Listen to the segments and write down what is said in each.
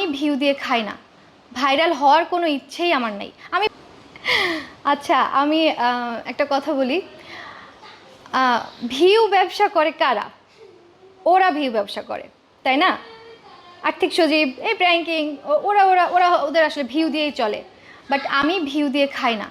আমি ভিউ দিয়ে খাই না। ভাইরাল হওয়ার কোনো ইচ্ছেই আমার নাই। আমি আচ্ছা আমি একটা কথা বলি। ভিউ ব্যবসা করে কারা? ওরা ভিউ ব্যবসা করে, তাই না? আর্থিক সজীব, এই প্র্যাঙ্কিং ওরা ওরা ওরা ওদের আসলে ভিউ দিয়েই চলে। বাট আমি ভিউ দিয়ে খাই না।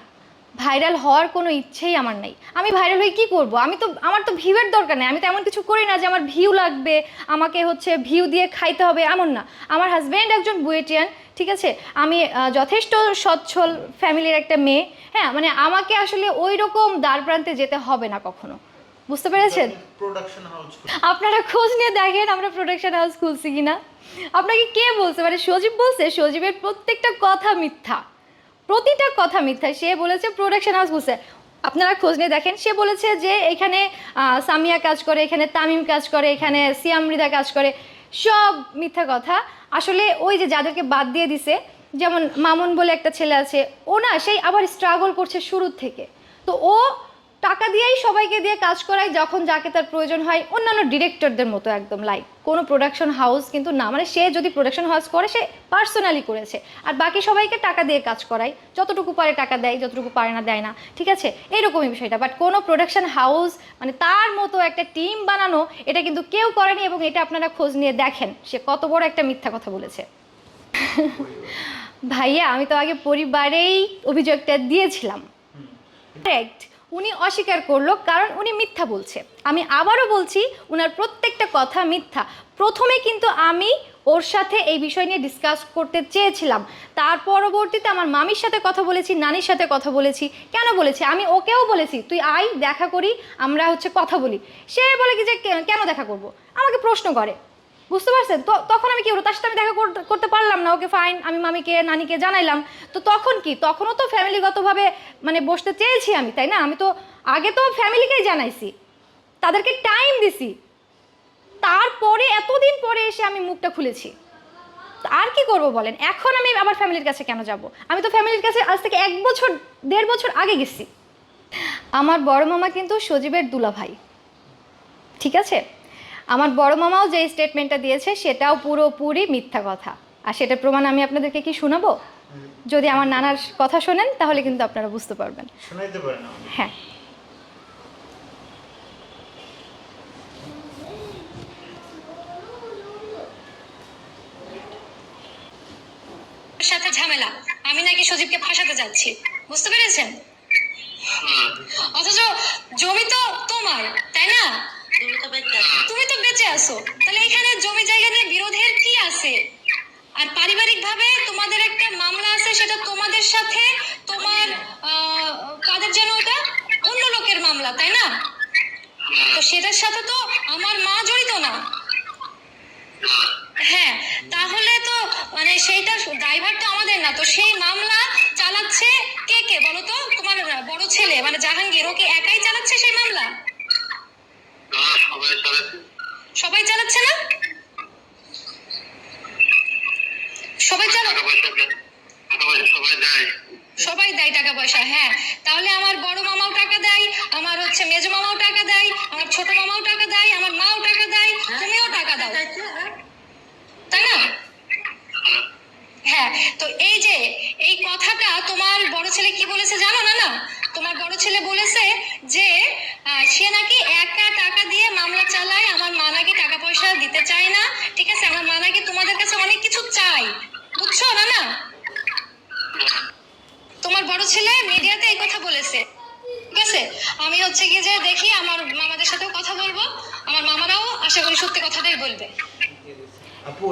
ভাইরাল হওয়ার কোনো ইচ্ছেই আমার নেই। আমি ভাইরাল হয়ে কী করব? আমি তো আমার তো ভিউয়ের দরকার নেই। আমি তো এমন কিছু করি না যে আমার ভিউ লাগবে আমাকে হচ্ছে ভিউ দিয়ে খাইতে হবে এমন না। আমার হাজব্যান্ড একজন বুয়েটিয়ান ঠিক আছে? আমি যথেষ্ট সচ্ছল ফ্যামিলির একটা মেয়ে। হ্যাঁ মানে আমাকে আসলে ওই রকম দ্বার প্রান্তে যেতে হবে না কখনো। বুঝতে পেরেছেন? আপনারা খোঁজ নিয়ে দেখেন আমরা প্রোডাকশন হাউস খুলছি কিনা। আপনাকে কে বলছে? মানে সজীব বলছে সজীবের প্রত্যেকটা কথা মিথ্যা। প্রতিটা কথা মিথ্যা। সে বলেছে প্রোডাকশন হাউস বলছে। আপনারা খোঁজ নিয়ে দেখেন, সে বলেছে যে এখানে সামিয়া কাজ করে, এখানে তামিম কাজ করে, এখানে সিয়ামৃদা কাজ করে, সব মিথ্যা কথা। আসলে ওই যে যাদেরকে বাদ দিয়ে দিছে, যেমন মামুন বলে একটা ছেলে আছে, ও না, সেই আবার স্ট্রাগল করছে শুরুর থেকে। তো ও টাকা দিয়েই সবাইকে দিয়ে কাজ করায় যখন যাকে তার প্রয়োজন হয় অন্যান্য ডিরেক্টরদের মতো একদম লাইক কোনো প্রোডাকশন হাউস কিন্তু না মানে সে যদি প্রোডাকশন হাউস করে সে পার্সোনালি করেছে। আর বাকি সবাইকে টাকা দিয়ে কাজ করায় যতটুকু পারে টাকা দেয় যতটুকু পারে না দেয় না ঠিক আছে? এইরকমই বিষয়টা। বাট কোনো প্রোডাকশন হাউস মানে তার মতো একটা টিম বানানো এটা কিন্তু কেউ করেনি এবং এটা আপনারা খোঁজ নিয়ে দেখেন। সে কত বড় একটা মিথ্যা কথা বলেছে। ভাইয়া আমি তো আগে পরিবারেই অভিযোগটা দিয়েছিলাম। কারেক্ট উনি অস্বীকার করল কারণ উনি মিথ্যা বলছে। আমি আবারও বলছি, উনার প্রত্যেকটা কথা মিথ্যা। প্রথমে কিন্তু আমি ওর সাথে এই বিষয় নিয়ে ডিসকাস করতে চেয়েছিলাম। তার পরবর্তীতে আমার মামির সাথে কথা বলেছি, নানির সাথে কথা বলেছি। কেন বলেছি? আমি ওকেও বলেছি, তুই আই দেখা করি, আমরা হচ্ছে কথা বলি। সে বলে কি যে, "কে- কেন দেখা করব? আমাকে প্রশ্ন করে। বুঝতে পারছেন? তো তখন আমি কি হলো? তার সাথে আমি দেখা করতে- পারলাম না। ওকে ফাইন আমি মামিকে, নানিকে জানাইলাম। তো তখন কি? তখনও তো ফ্যামিলিগতভাবে মানে বসতে চেয়েছি আমি, তাই না? আমি তো আগে তো ফ্যামিলিকেই জানাইছি। তাদেরকে টাইম দিছি। তারপরে, এতদিন পরে এসে আমি মুখটা খুলেছি। আর কি করব বলেন? এখন আমি আবার ফ্যামিলির কাছে কেন যাব? আমি তো ফ্যামিলির কাছে আজ থেকে এক বছর, দেড় বছর আগে গেছি। আমার বড় মামা কিন্তু সজীবের দুলা ভাই ঠিক আছে? আমার বড় মামাও যে স্টেটমেন্টটা দিয়েছে সেটাও পুরোপুরি মিথ্যা কথা। আর সেটার প্রমাণ আমি আপনাদেরকে কি শোনাবো? যদি আমার নানার কথা শোনেন তাহলে কিন্তু আপনারা বুঝতে পারবেন। শোনাইতে পারেন আমাকে? হ্যাঁ। সাথে ঝামেলা। আমি নাকি সজীবকে ফাঁসাতে যাচ্ছি। বুঝতে পেরেছেন? অথচ জমি তো তোমার তাই না? আছো তাহলে এখানে জমি জায়গা নিয়ে বিরোধের কি আছে? আর পারিবারিক ভাবে তোমাদের একটা মামলা আছে, সেটা তোমাদের সাথে তোমার কাদের যেন ওটা? অন্য লোকের মামলা, তাই না? তো সেটার সাথে তো আমার মা জড়িত না। হ্যাঁ তাহলে তো মানে সেইটা ড্রাইভার তো আমাদের না, তো সেই মামলা চালাচ্ছে কে কে বলো তো? তোমার বড় ছেলে মানে জাহাঙ্গীর, ওকে একাই চালাচ্ছে সেই মামলা? সবাই চালাচ্ছে। সবাই চালাচ্ছে না? সবাই সবাই দেয় টাকা পয়সা হ্যাঁ। তাহলে আমার বড় মামাও টাকা দেয় আমার হচ্ছে মেজো মামাও টাকা দেয় আমার ছোট মামাও টাকা দেয় আমার মাও টাকা দেয় তুমিও টাকা দাও। তাই না? হ্যাঁ তো এই যে এই কথাটা তোমার বড় ছেলে কি বলেছে জানো না না তোমার বড় ছেলে বলেছে যে আহ, সে নাকি একা টাকা দিয়ে মামলা চালায় আমার মা নাকি টাকা পয়সা দিতে চায় না ঠিক আছে আমার মা নাকি তোমাদের কাছে অনেক কিছু বুঝছ না না তোমার বড় ছেলে মিডিয়াতে এই কথা বলেছে। ঠিক আছে? আমি হচ্ছে কি যে দেখি আমার মামাদের সাথেও কথা বলব, আমার মামারাও আশা করি সত্যি কথাটাই বলবে। আপু